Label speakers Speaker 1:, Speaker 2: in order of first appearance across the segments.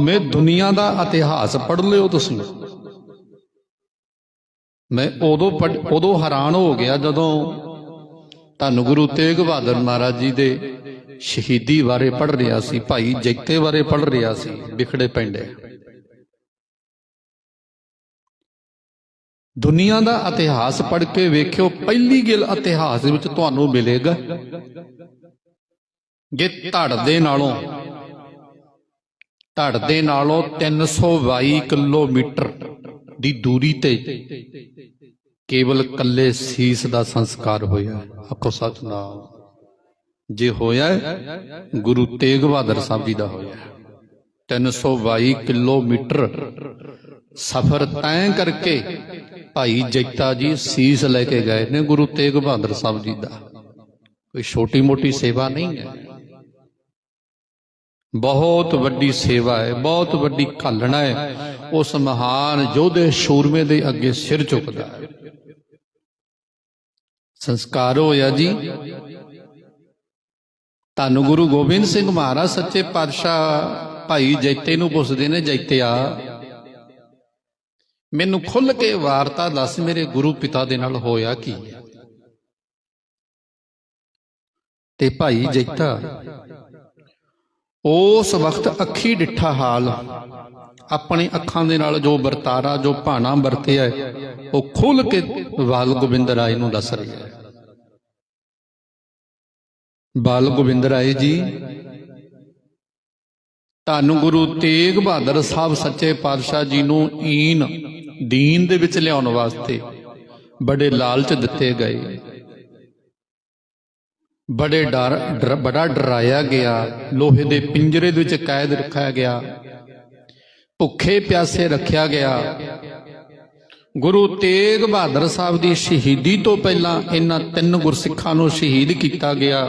Speaker 1: ਮੈਂ ਦੁਨੀਆ ਦਾ ਇਤਿਹਾਸ ਪੜ੍ਹ ਲਿਓ ਤੁਸੀਂ। ਮੈਂ ਉਦੋਂ ਉਦੋਂ ਹੈਰਾਨ ਹੋ ਗਿਆ ਜਦੋਂ ਧੰਨ ਗੁਰੂ ਤੇਗ ਬਹਾਦਰ ਮਹਾਰਾਜ ਜੀ ਦੇ ਸ਼ਹੀਦੀ ਬਾਰੇ ਪੜ੍ਹ ਰਿਹਾ ਸੀ, ਭਾਈ ਜੈਤੇ ਬਾਰੇ ਪੜ੍ਹ ਰਿਹਾ ਸੀ, ਵਿਖੜੇ ਪੈਂਦੇ ਦੁਨੀਆ ਦਾ ਇਤਿਹਾਸ ਪੜ੍ਹ ਕੇ ਵੇਖਿਓ, ਪਹਿਲੀ ਗੱਲ ਇਤਿਹਾਸ ਵਿੱਚ ਤੁਹਾਨੂੰ ਮਿਲੇਗਾ। ਜੇ ਧੜ ਦੇ ਨਾਲੋਂ ਧੜ ਦੇ ਨਾਲੋਂ 322 ਕਿਲੋਮੀਟਰ ਦੀ ਦੂਰੀ ਤੇ ਕੇਵਲ ਕੱਲੇ ਸੀਸ ਦਾ ਸੰਸਕਾਰ ਹੋਇਆ। ਆਪੋ ਸਤਨਾਮ। ਜੇ ਹੋਇਆ ਗੁਰੂ ਤੇਗ ਬਹਾਦਰ ਸਾਹਿਬ ਜੀ ਦਾ ਹੋਇਆ ਹੈ। 322 ਕਿਲੋਮੀਟਰ ਸਫ਼ਰ ਤੈਅ ਕਰਕੇ ਭਾਈ ਜੈਤਾ ਜੀ ਸੀਸ ਲੈ ਕੇ ਗਏ ਨੇ ਗੁਰੂ ਤੇਗ ਬਹਾਦਰ ਸਾਹਿਬ ਜੀ ਦਾ। ਕੋਈ ਛੋਟੀ ਮੋਟੀ ਸੇਵਾ ਨਹੀਂ ਹੈ। ਬਹੁਤ ਵੱਡੀ ਸੇਵਾ ਹੈ, ਬਹੁਤ ਵੱਡੀ ਘਾਲਣਾ ਹੈ। ਉਸ ਮਹਾਨ ਯੋਧੇ ਸ਼ੂਰਮੇ ਦੇ ਅੱਗੇ ਸਿਰ ਝੁਕਦਾ ਹੈ। ਸੰਸਕਾਰ ਹੋਇਆ ਜੀ। ਧੰਨ ਗੁਰੂ ਗੋਬਿੰਦ ਸਿੰਘ ਮਹਾਰਾਜ, ਸੱਚੇ ਪਾਤਸ਼ਾਹ ਭਾਈ ਜੈਤੇ ਨੂੰ ਪੁੱਛਦੇ ਨੇ, ਜੈਤਿਆ, ਮੈਨੂੰ ਖੁੱਲ ਕੇ ਵਾਰਤਾ ਦੱਸ ਮੇਰੇ ਗੁਰੂ ਪਿਤਾ ਦੇ ਨਾਲ ਹੋਇਆ ਕੀ ਤੇ ਭਾਈ ਜੈਤਾ ਉਸ ਵਕਤ ਅੱਖੀ ਡਿੱਠਾ ਹਾਲ। ਆਪਣੇ ਅੱਖਾਂ ਦੇ ਨਾਲ ਜੋ ਵਰਤਾਰਾ ਜੋ ਭਾਣਾ ਵਰਤਿਆ ਹੈ, ਉਹ ਖੁੱਲ ਕੇ ਬਾਲ ਗੋਬਿੰਦ ਰਾਏ ਨੂੰ ਦੱਸ ਰਿਹਾ ਹੈ। ਬਾਲ ਗੋਬਿੰਦ ਰਾਏ ਜੀ ਧੰਨ ਗੁਰੂ ਤੇਗ ਬਹਾਦਰ ਸਾਹਿਬ ਸੱਚੇ ਪਾਤਸ਼ਾਹ ਜੀ ਨੂੰ ਈਨ ਦੀਨ ਦੇ ਵਿੱਚ ਲਿਆਉਣ ਵਾਸਤੇ ਬੜੇ ਲਾਲਚ ਦਿੱਤੇ ਗਏ। ਬੜੇ ਡਰ, ਡਰ- ਬੜਾ ਡਰਾਇਆ ਗਿਆ। ਲੋਹੇ ਦੇ ਪਿੰਜਰੇ ਦੇ ਵਿੱਚ ਕੈਦ ਰੱਖਿਆ ਗਿਆ। ਭੁੱਖੇ ਪਿਆਸੇ ਰੱਖਿਆ ਗਿਆ। ਗੁਰੂ ਤੇਗ ਬਹਾਦਰ ਸਾਹਿਬ ਦੀ ਸ਼ਹੀਦੀ ਤੋਂ ਪਹਿਲਾਂ ਇਹਨਾਂ ਤਿੰਨ ਗੁਰਸਿੱਖਾਂ ਨੂੰ ਸ਼ਹੀਦ ਕੀਤਾ ਗਿਆ।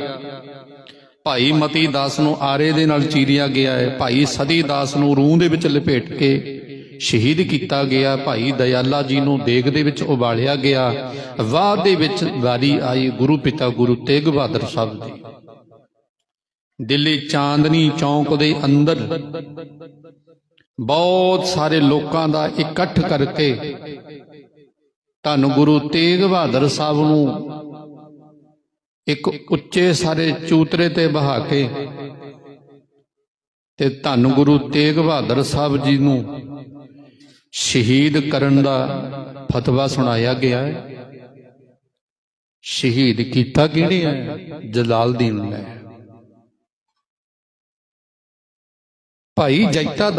Speaker 1: ਭਾਈ ਮਤੀ ਦਾਸ ਨੂੰ ਆਰੇ ਦੇ ਨਾਲ ਚੀਰਿਆ ਗਿਆ ਹੈ। ਭਾਈ ਸਦੀ ਦਾਸ ਨੂੰ ਰੂਹ ਦੇ ਵਿੱਚ ਲਪੇਟ ਕੇ ਸ਼ਹੀਦ ਕੀਤਾ ਗਿਆ ਭਾਈ ਦਇਆਲਾ ਜੀ ਨੂੰ ਦੇਗ ਦੇ ਵਿੱਚ ਉਬਾਲਿਆ ਗਿਆ। ਬਾਅਦ ਦੇ ਵਿੱਚ ਵਾਰੀ ਆਈ ਗੁਰੂ ਪਿਤਾ ਗੁਰੂ ਤੇਗ ਬਹਾਦਰ ਸਾਹਿਬ ਦੀ ਦਿੱਲੀ ਚਾਂਦਨੀ ਚੌਂਕ ਦੇ ਅੰਦਰ ਬਹੁਤ ਸਾਰੇ ਲੋਕਾਂ ਦਾ ਇਕੱਠ ਕਰਕੇ ਧੰਨ ਗੁਰੂ ਤੇਗ ਬਹਾਦਰ ਸਾਹਿਬ ਨੂੰ ਇੱਕ ਉੱਚੇ ਸਾਰੇ ਚੂਤਰੇ ਤੇ ਬਹਾ ਕੇ ਤੇ ਧੰਨ ਗੁਰੂ ਤੇਗ ਬਹਾਦਰ ਸਾਹਿਬ ਜੀ ਨੂੰ ਸ਼ਹੀਦ ਕਰਨ ਦਾ ਫਤਵਾ ਸੁਣਾਇਆ ਗਿਆ ਹੈ। ਸ਼ਹੀਦ ਕੀਤਾ ਕਿਹਨੇ ਹੈ? ਜਲਾਲਦੀਨ ਨੇ। ਭਾਈ ਜੈਤਾ